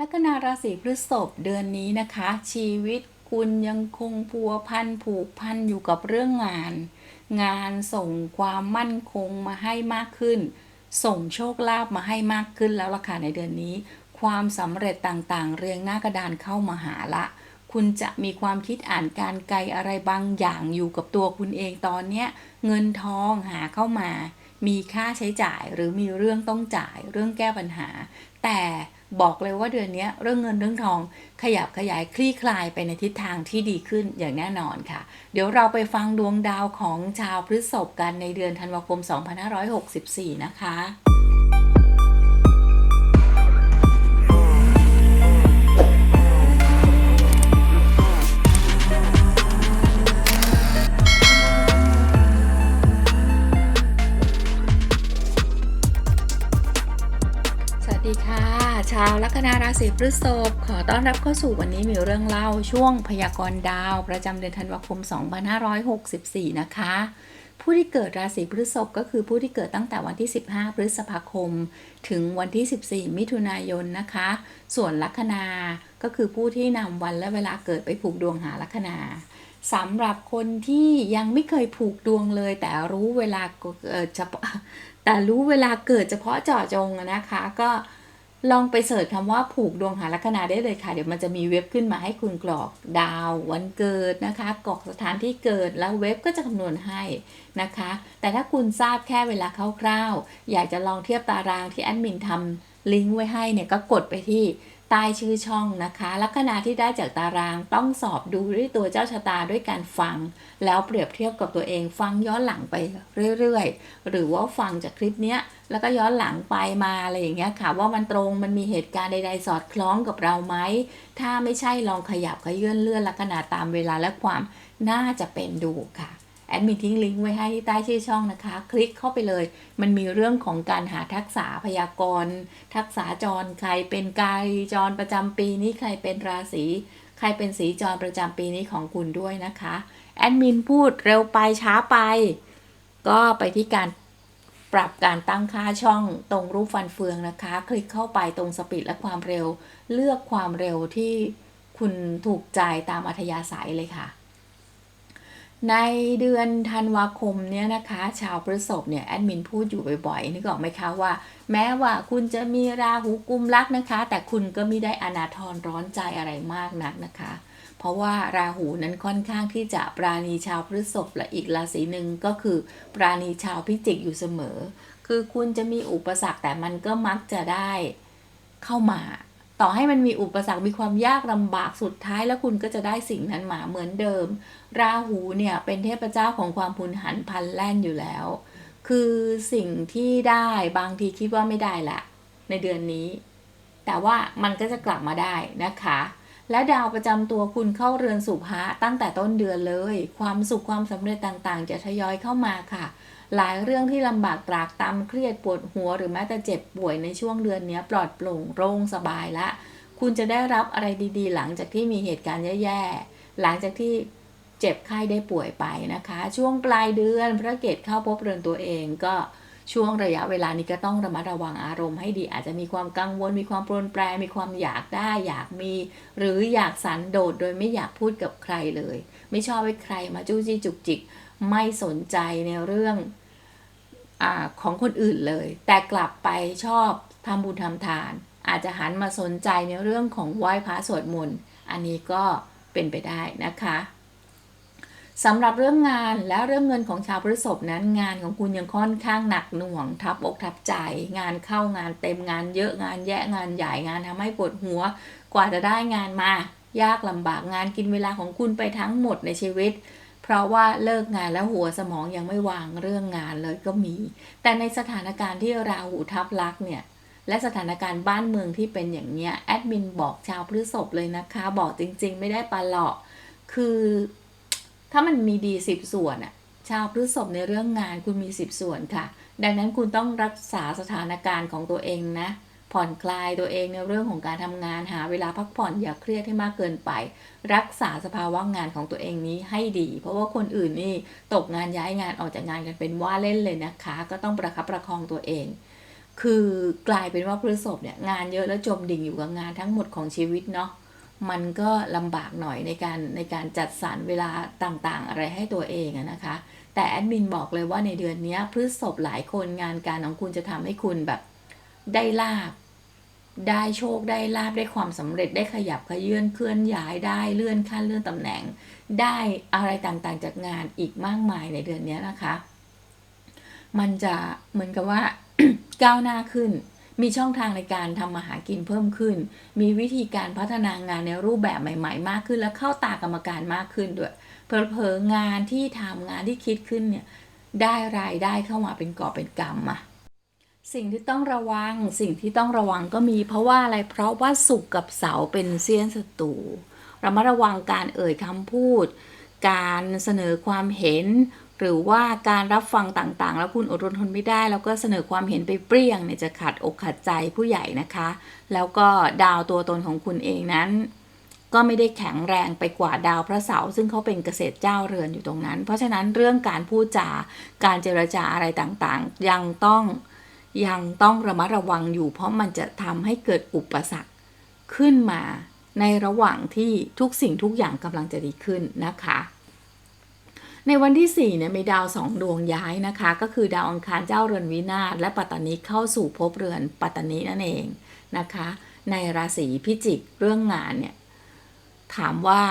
ลัคนาราศีพฤษภเดือนนี้นะคะ ชีวิตคุณยังคงพัวพันผูกพันอยู่กับเรื่องงาน งานส่งความมั่นคงมาให้มากขึ้น ส่งโชคลาภมาให้มากขึ้นแล้วล่ะค่ะในเดือนนี้ ความสำเร็จต่างๆ เรียงหน้ากระดานเข้ามาหาละ คุณจะมีความคิดอ่านการไกลอะไรบางอย่างอยู่กับตัวคุณเองตอนเนี้ยเงินทองหาเข้ามา มีค่าใช้จ่ายหรือมีเรื่องต้องจ่ายเรื่องแก้ปัญหา แต่ บอกเลยว่าเดือนนี้เรื่องเงินเรื่องทองขยับขยายคลี่คลายไปในทิศทางที่ดีขึ้นอย่างแน่นอนค่ะ เดี๋ยวเราไปฟังดวงดาวของชาวพฤษภกันในเดือนธันวาคม 2564 นะคะาวลัคนาราศีพฤษภขอต้อนรับเข้าสู่วันนี้มีเรื่องเล่าช่วงพยากรณ์ดาว ประจำเดือนธันวาคม 2564 นะคะ ผู้ที่เกิดราศีพฤษภก็คือผู้ที่เกิดตั้งแต่วันที่ 15 พฤษภาคม ถึงวันที่ 14 มิถุนายนนะคะ ส่วนลัคนาก็คือผู้ที่นำวันและเวลาเกิดไปผูกดวงหาลัคนาสำหรับคนที่ยังไม่เคยผูกดวงเลย แต่รู้เวลาเกิดเฉพาะแต่รู้เวลาเกิดเฉพาะเจาะจงนะคะ ก็ ลองไปเสิร์ชคำว่าผูกดวงหาลัคนาได้เลยค่ะ เดี๋ยวมันจะมีเว็บขึ้นมาให้คุณกรอกดาววันเกิดนะคะ กรอกสถานที่เกิดแล้วเว็บก็จะคำนวณให้นะคะ แต่ถ้าคุณทราบแค่เวลาคร่าวๆ อยากจะลองเทียบตารางที่แอดมินทำลิงก์ไว้ให้เนี่ยก็กดไปที่ใต้ชื่อช่องนะคะ ลัคนาที่ได้จากตารางต้องสอบดูด้วยตัวเจ้าชะตาด้วยการฟัง แล้วเปรียบเทียบกับตัวเองฟังย้อนหลังไปเรื่อยๆ หรือว่าฟังจากคลิปเนี้ย แล้วก็ย้อนหลังไปมาอะไรอย่างเงี้ยค่ะว่ามันตรงมันมีเหตุการณ์ใดๆสอดคล้องกับเราไหมถ้าไม่ใช่ลองขยับขยื่นเลื่อนลัคนาตามเวลาและความน่าจะเป็นดูค่ะแอดมินทิ้งลิงก์ไว้ให้ที่ใต้ชื่อช่องนะคะ คลิกเข้าไปเลย มันมีเรื่องของการหาทักษะพยากรณ์ ทักษะจรใครเป็นกายจรประจำปีนี้ใครเป็นราศีใครเป็นสีจรประจำปีนี้ของคุณด้วยนะคะ แอดมินพูดเร็วไปช้าไป ก็ไปที่การ ปรับการตั้งค่าช่องตรงรูปฟันเฟืองนะคะ คลิกเข้าไปตรงสปีดและความเร็ว เลือกความเร็วที่คุณถูกใจตามอัธยาศัยเลยค่ะ ในเดือนธันวาคมเนี่ยนะคะ ชาวพฤษภเนี่ยแอดมินพูดอยู่บ่อยๆนึกออกไหมคะว่า แม้ว่าคุณจะมีราหูกุมลักนะคะ แต่คุณก็ไม่ได้อนาทรร้อนใจอะไรมากนักนะคะ เพราะว่าราหูนั้นค่อนข้างที่จะปราณีชาวพฤษภและอีกราศีหนึ่งก็คือ ปราณีชาวพิจิกอยู่เสมอ คือคุณจะมีอุปสรรคแต่มันก็มักจะได้เข้ามา ต่อให้มันมีอุปสรรคมีความยากลำบากสุดท้ายแล้วคุณก็จะได้สิ่งนั้นมาเหมือนเดิม ราหูเนี่ยเป็นเทพเจ้าของความพุนหันพันแล่นอยู่แล้ว คือสิ่งที่ได้บางทีคิดว่าไม่ได้ละในเดือนนี้ แต่ว่ามันก็จะกลับมาได้นะคะ และดาวประจำตัวคุณเข้าเรือนสุภะตั้งแต่ต้นเดือนเลย ความสุขความสำเร็จต่างๆ จะทยอยเข้ามาค่ะ หลายเรื่องที่ลำบากตรากตำเครียดปวดหัว หรือแม้แต่เจ็บป่วยในช่วงเดือนนี้ปลอดโปร่งโล่งสบายละ คุณจะได้รับอะไรดีๆ หลังจากที่มีเหตุการณ์แย่ๆ หลังจากที่เจ็บไข้ได้ป่วยไปนะคะ ช่วงปลายเดือนพระเกตเข้าพบเรือนตัวเองก็ ช่วงระยะเวลานี้ก็ต้องระมัดระวังอารมณ์ให้ดี อาจจะมีความกังวล มีความปรนแปร มีความอยากได้ อยากมี หรืออยากสันโดษโดยไม่อยากพูดกับใครเลย ไม่ชอบให้ใครมาจู้จี้จุกจิก ไม่สนใจในเรื่องอของคนอื่นเลย แต่กลับไปชอบทำบุญทำทาน อาจจะหันมาสนใจในเรื่องของไหว้พระสวดมนต์ อันนี้ก็เป็นไปได้นะคะ สำหรับเรื่องงานและเรื่องเงินของชาวพฤษภนั้น งานของคุณยังค่อนข้างหนักหน่วงทับอกทับใจ งานเข้างานเต็มงานเยอะงานแยะงานใหญ่งานทำให้ปวดหัว กว่าจะได้งานมา ยากลำบากงานกินเวลาของคุณไปทั้งหมดในชีวิต เพราะว่าเลิกงานแล้วหัวสมองยังไม่วางเรื่องงานเลยก็มี แต่ในสถานการณ์ที่ราหูทับลักเนี่ยและสถานการณ์บ้านเมืองที่เป็นอย่างเนี้ยแอดมินบอกชาวพฤษภเลยนะคะ บอกจริง ๆ ไม่ได้ปลาหลอกคือ ถ้ามันมีดีสิบส่วนอะชาวพฤษภในเรื่องงานคุณมีสิบส่วนค่ะ ดังนั้นคุณต้องรักษาสถานการณ์ของตัวเองนะ ผ่อนคลายตัวเองในเรื่องของการทำงานหาเวลาพักผ่อนอย่าเครียดให้มากเกินไป รักษาสภาวะงานของตัวเองนี้ให้ดี เพราะว่าคนอื่นนี่ตกงานย้ายงานออกจากงานกันเป็นว่าเล่นเลยนะคะ ก็ต้องประคับประคองตัวเองคือกลายเป็นว่าพฤษภเนี่ยงานเยอะแล้วจมดิ่งอยู่กับงานทั้งหมดของชีวิตเนาะ มันก็ลำบากหน่อยในการในการจัดสรรเวลาต่างๆ อะไรให้ตัวเองนะคะ แต่แอดมินบอกเลยว่าในเดือนนี้พฤษภหลายคนงานการของคุณจะทำให้คุณแบบได้ลาบ ได้โชคได้ลาบได้ความสำเร็จได้ขยับขยื่นเคลื่อนย้ายได้เลื่อนขั้นเลื่อนตำแหน่ง ได้อะไรต่างๆจากงานอีกมากมายในเดือนนี้นะคะ มันจะเหมือนกับว่าก้าวหน้าขึ้น มีช่องทางในการทำมาหากินเพิ่มขึ้น มีวิธีการพัฒนางานในรูปแบบใหม่ ๆ มากขึ้น และเข้าตากรรมการมากขึ้นด้วยเพลองานที่ทำงานที่คิดขึ้นเนี่ยได้รายได้เข้ามาเป็นก่อเป็นกำอะสิ่งที่ต้องระวังสิ่งที่ต้องระวังก็มีเพราะว่าอะไรเพราะว่าสุกร์กับเสาร์เป็นเซียนศัตรูเรามาระวังการเอ่ยคำพูด การเสนอความเห็น หรือว่าการรับฟังต่างๆ แล้วคุณอดรนทนไม่ได้ แล้วก็เสนอความเห็นไปเปรี้ยงเนี่ยจะขัดอกขัดใจผู้ใหญ่นะคะ แล้วก็ดาวตัวตนของคุณเองนั้น ก็ไม่ได้แข็งแรงไปกว่าดาวพระเสาร์ซึ่งเขาเป็นเกษตรเจ้าเรือนอยู่ตรงนั้น เพราะฉะนั้นเรื่องการพูดจาการเจรจาอะไรต่างๆ ยังต้องยังต้องระมัดระวังอยู่ เพราะมันจะทำให้เกิดอุปสรรคขึ้นมาในระหว่างที่ทุกสิ่งทุกอย่างกำลังจะดีขึ้นนะคะ ในวันที่4เนี่ยมีดาวสองดวงย้ายนะคะ ก็คือดาวอังคารเจ้าเรือนวินาศและปัตตานีเข้าสู่ภพเรือนปัตตานีนั่นเองนะคะ ในราศีพิจิกเรื่องงานเนี่ยถามว่า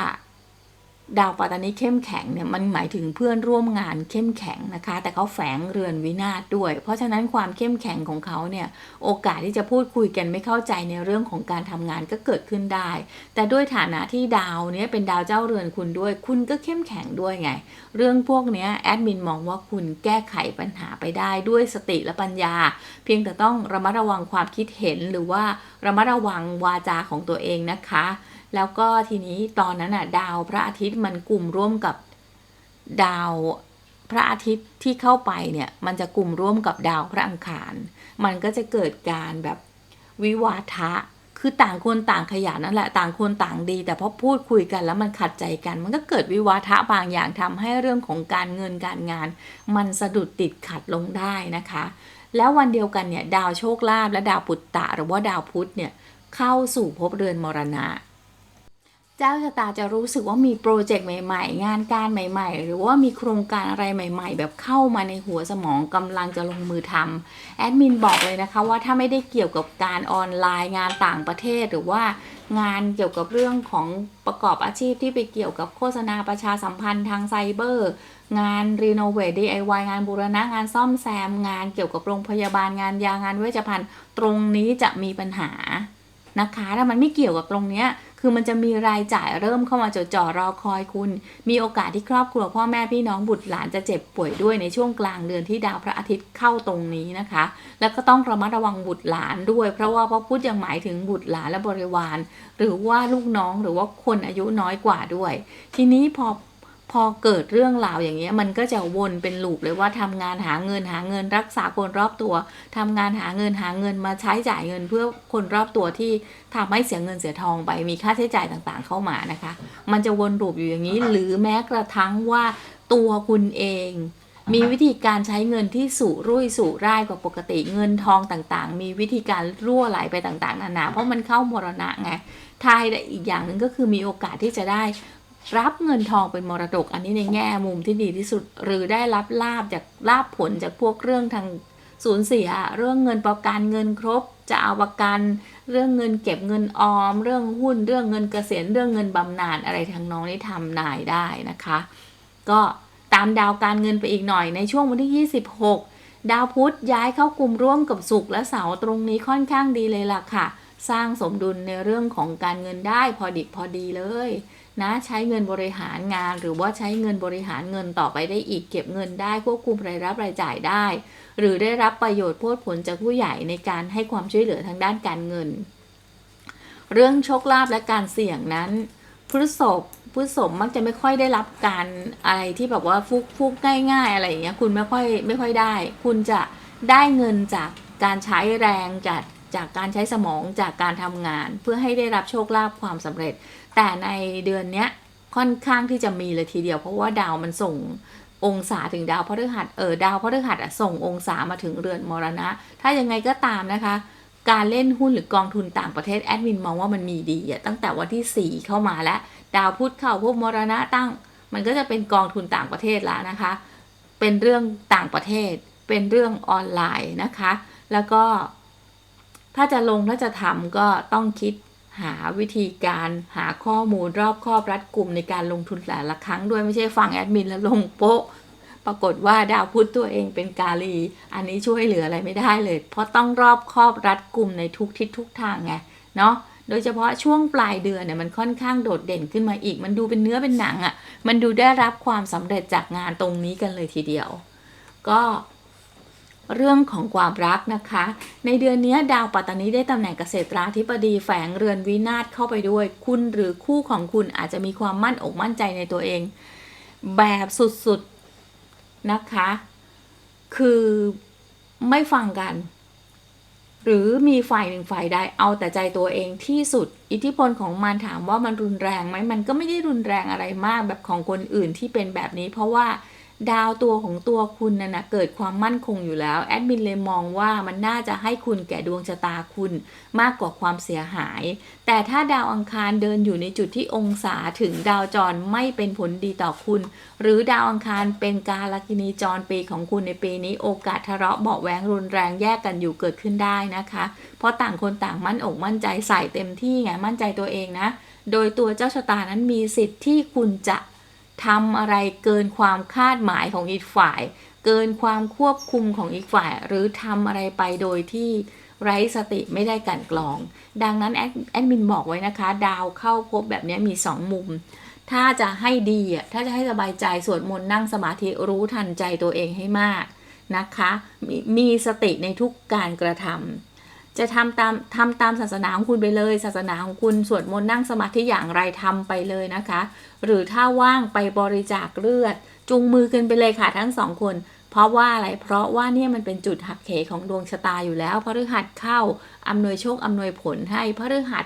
ดาวปัตตานีเข้มแข็งเนี่ยมันหมายถึงเพื่อนร่วมงานเข้มแข็งนะคะ แต่เขาแฝงเรือนวินาศด้วย เพราะฉะนั้นความเข้มแข็งของเขาเนี่ยโอกาสที่จะพูดคุยกันไม่เข้าใจในเรื่องของการทำงานก็เกิดขึ้นได้ แต่ด้วยฐานะที่ดาวเนี้ยเป็นดาวเจ้าเรือนคุณด้วย คุณก็เข้มแข็งด้วยไง เรื่องพวกเนี้ยแอดมินมองว่าคุณแก้ไขปัญหาไปได้ด้วยสติและปัญญา เพียงแต่ต้องระมัดระวังความคิดเห็นหรือว่าระมัดระวังวาจาของตัวเองนะคะ แล้วก็ทีนี้ตอนนั้นอะดาวพระอาทิตย์มันกลุ่มร่วมกับดาวพระอาทิตย์ที่เข้าไปเนี่ยมันจะกลุ่มร่วมกับดาวพระอังคาร มันก็จะเกิดการแบบวิวาทะ คือต่างคนต่างขยันนั่นแหละต่างคนต่างดี แต่พอพูดคุยกันแล้วมันขัดใจกัน มันก็เกิดวิวาทะบางอย่างทำให้เรื่องของการเงินการงาน มันสะดุดติดขัดลงได้นะคะ แล้ววันเดียวกันเนี่ยดาวโชคลาภและดาวปุตตะหรือว่าดาวพุธเนี่ยเข้าสู่ภพเรือนมรณะ จ้าชะตาจะรู้สึกว่ามีโปรเจกต์ใหม่ๆ งานการใหม่ ๆ หรือว่ามีโครงการอะไรใหม่ ๆ แบบเข้ามาในหัวสมองกำลังจะลงมือทำแอดมินบอกเลยนะคะว่าถ้าไม่ได้เกี่ยวกับการออนไลน์งานต่างประเทศหรือว่างานเกี่ยวกับเรื่องของประกอบอาชีพที่ไปเกี่ยวกับโฆษณาประชาสัมพันธ์ทางไซเบอร์ งานรีโนเวท DIY งานบูรณะงานซ่อมแซม งานเกี่ยวกับโรงพยาบาลงานยางานเวชภัณฑ์ ตรงนี้จะมีปัญหานะคะถ้ามันไม่เกี่ยวกับตรงเนี้ย คือมันจะมีรายจ่ายเริ่มเข้ามาจดจ่อรอคอยคุณ มีโอกาสที่ครอบครัวพ่อแม่พี่น้องบุตรหลานจะเจ็บป่วยด้วยในช่วงกลางเดือนที่ดาวพระอาทิตย์เข้าตรงนี้นะคะ แล้วก็ต้องระมัดระวังบุตรหลานด้วย เพราะว่าพระพุธยังหมายถึงบุตรหลานและบริวาร หรือว่าลูกน้องหรือว่าคนอายุน้อยกว่าด้วย ทีนี้พอ พอเกิดเรื่องราวอย่างเงี้ยมันก็จะวนเป็นลูปเลยว่าทำงานหาเงินหาเงินรักษาคนรอบตัวทำงานหาเงินหาเงินมาใช้จ่ายเงินเพื่อคนรอบตัวที่ทำให้เสียเงินเสียทองไปมีค่าใช้จ่ายต่างๆ เข้ามานะคะ มันจะวนลูปอยู่อย่างนี้ หรือแม้กระทั่งว่าตัวคุณเอง มีวิธีการใช้เงินที่สุรุ่ยสุร่ายกว่าปกติเงินทองต่างๆ มีวิธีการรั่วไหลไปต่างๆนานาเพราะมันเข้ามรณะไงทายได้อีกอย่างหนึ่งก็คือมีโอกาสที่จะได้ รับเงินทองเป็นมรดก อันนี้ในแง่มุมที่ดีที่สุด หรือได้รับลาบจากลาบผลจากพวกเรื่องทางสูญเสีย เรื่องเงินประกันเงินครบ จะเอาประกัน เรื่องเงินเก็บเงินออม เรื่องหุ้น เรื่องเงินเกษียณเรื่องเงินบำนาญอะไรทางน้องนี่ทำนายได้นะคะ ก็ตามดาวการเงินไปอีกหน่อยในช่วงวันที่ 26 ดาวพุธย้ายเข้ากลุ่มร่วมกับศุกร์และเสาร์ตรงนี้ค่อนข้างดีเลยล่ะค่ะ สร้างสมดุลในเรื่องของการเงินได้พอดิบพอดีเลย นะใช้เงินบริหารงาน หรือว่าใช้เงินบริหารเงินต่อไปได้อีกเก็บเงินได้ควบคุมรายรับรายจ่ายได้ หรือได้รับประโยชน์โพดผลจากผู้ใหญ่ในการให้ความช่วยเหลือทางด้านการเงิน เรื่องโชคลาภและการเสี่ยงนั้นพฤษภพฤษภมักจะไม่ค่อยได้รับการอะไรที่แบบว่าฟุกฟุกง่ายๆ อะไรอย่างเงี้ยคุณไม่ค่อยไม่ค่อยได้ คุณจะได้เงินจากการใช้แรงจาก จากการใช้สมองจากการทำงาน เพื่อให้ได้รับโชคลาภความสำเร็จ แต่ในเดือนนี้ค่อนข้างที่จะมีเลยทีเดียว เพราะว่าดาวมันส่งองศาถึงดาวพฤหัสเออดาวพฤหัสอะส่งองศามาถึงเรือนมรณะ ถ้ายังไงก็ตามนะคะ การเล่นหุ้นหรือกองทุนต่างประเทศแอดมินมองว่ามันมีดีอะตั้งแต่วันที่ 4 เข้ามาแล้วดาวพุธเข้าพวกมรณะตั้ง มันก็จะเป็นกองทุนต่างประเทศแล้วนะคะ เป็นเรื่องต่างประเทศ เป็นเรื่องออนไลน์นะคะ แล้วก็ ถ้าจะลงถ้าจะทำก็ต้องคิดหาวิธีการหาข้อมูลรอบครอบรัดกลุ่มในการลงทุนแต่ละครั้งด้วยไม่ใช่ฟังแอดมินแล้วลงโป๊ะ ปรากฏว่าดาวพุธตัวเองเป็นกาลี อันนี้ช่วยเหลืออะไรไม่ได้เลย เพราะต้องรอบครอบรัดกลุ่มในทุกทิศทุกทางไงเนาะโดยเฉพาะช่วงปลายเดือนเนี่ยมันค่อนข้างโดดเด่นขึ้นมาอีก มันดูเป็นเนื้อเป็นหนังอะ่ะ มันดูได้รับความสำเร็จจากงานตรงนี้กันเลยทีเดียว ก็ เรื่องของความรักนะคะ ในเดือนนี้ดาวปัตตานีได้ตำแหน่งเกษตราธิบดีแฝงเรือนวินาศเข้าไปด้วย คุณหรือคู่ของคุณอาจจะมีความมั่นอกมั่นใจในตัวเอง แบบสุดๆนะคะ คือไม่ฟังกัน หรือมีฝ่ายหนึ่งฝ่ายใดเอาแต่ใจตัวเองที่สุด อิทธิพลของมันถามว่ามันรุนแรงไหมมันก็ไม่ได้รุนแรงอะไรมากแบบของคนอื่นที่เป็นแบบนี้ เพราะว่า ดาวตัวของตัวคุณน่ะนะเกิดความมั่นคงอยู่แล้วแอดมินเลยมองว่ามันน่าจะให้คุณแก่ดวงชะตาคุณมากกว่าความเสียหาย แต่ถ้าดาวอังคารเดินอยู่ในจุดที่องศาถึงดาวจรไม่เป็นผลดีต่อคุณ หรือดาวอังคารเป็นกาลกินีจรปีของคุณในปีนี้โอกาสทะเลาะเบาะแวงรุนแรงแยกกันอยู่เกิดขึ้นได้นะคะ เพราะต่างคนต่างมั่นอกมั่นใจใส่เต็มที่ไงมั่นใจตัวเองนะ โดยตัวเจ้าชะตานั้นมีสิทธิ์ที่คุณจะ ทำอะไรเกินความคาดหมายของอีกฝ่าย เกินความควบคุมของอีกฝ่าย หรือทำอะไรไปโดยที่ไร้สติไม่ได้กันกรอง ดังนั้นแอดแอดมินบอกไว้นะคะ ดาวเข้าพบแบบนี้มี 2 มุม ถ้าจะให้ดีอะถ้าจะให้สบายใจสวดมนต์นั่งสมาธิรู้ทันใจตัวเองให้มากนะคะมมีสติในทุกการกระทำ จะทำตามทำตามศาสนาของคุณไปเลย ศาสนาของคุณสวดมนต์นั่งสมาธิอย่างไรทำไปเลยนะคะ หรือถ้าว่างไปบริจาคเลือดจูงมือกันไปเลยค่ะทั้งสองคน เพราะว่าอะไรเพราะว่าเนี่ยมันเป็นจุดหักเหของดวงชะตาอยู่แล้วพฤหัสเข้าอำนวยโชคอำนวยผลให้พฤหัส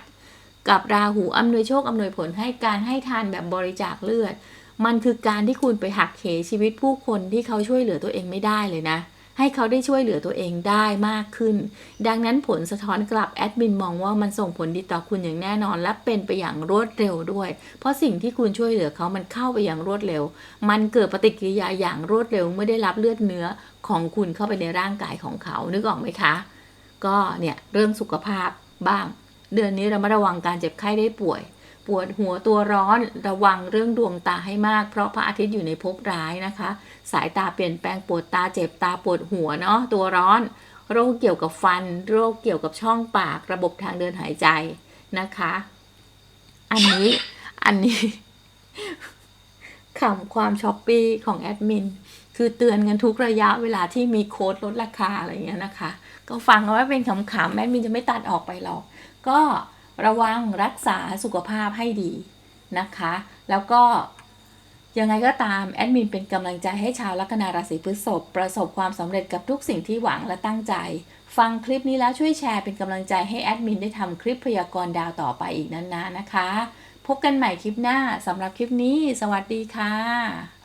กับราหูอำนวยโชคอำนวยผลให้การให้ทานแบบบริจาคเลือด มันคือการที่คุณไปหักเหชีวิตผู้คนที่เขาช่วยเหลือตัวเองไม่ได้เลยนะ ให้เขาได้ช่วยเหลือตัวเองได้มากขึ้น ดังนั้นผลสะท้อนกลับแอดมินมองว่ามันส่งผลดีต่อคุณอย่างแน่นอน และเป็นไปอย่างรวดเร็วด้วย เพราะสิ่งที่คุณช่วยเหลือเขามันเข้าไปอย่างรวดเร็ว มันเกิดปฏิกิริยาอย่างรวดเร็วเมื่อได้รับเลือดเนื้อของคุณเข้าไปในร่างกายของเขานึกออกไหมคะ ก็เนี่ยเรื่องสุขภาพบ้าง เดือนนี้เรามาระวังการเจ็บไข้ได้ป่วย ปวดหัวตัวร้อนระวังเรื่องดวงตาให้มาก เพราะพระอาทิตย์อยู่ในภพร้ายนะคะ สายตาเปลี่ยนแปลงปวดตาเจ็บตาปวดหัวเนาะตัวร้อน โรคเกี่ยวกับฟัน โรคเกี่ยวกับช่องปาก ระบบทางเดินหายใจนะคะ อันนี้อันนี้ขำความช้อปปี้ของแอดมินคือเตือนกันทุกระยะเวลาที่มีโค้ดลดราคาอะไรอย่างเงี้ยนะคะ ก็ฟังเอาไว้เป็นขำๆแอดมินจะไม่ตัดออกไปหรอก ก็ ระวังรักษาสุขภาพให้ดีนะคะ แล้วก็ยังไงก็ตามแอดมินเป็นกำลังใจให้ชาวลัคนาราศีพฤษภประสบความสำเร็จกับทุกสิ่งที่หวังและตั้งใจ ฟังคลิปนี้แล้วช่วยแชร์เป็นกำลังใจให้แอดมินได้ทำคลิปพยากรณ์ดาวต่อไปอีกนานๆนะคะ พบกันใหม่คลิปหน้าสำหรับคลิปนี้ สวัสดีค่ะ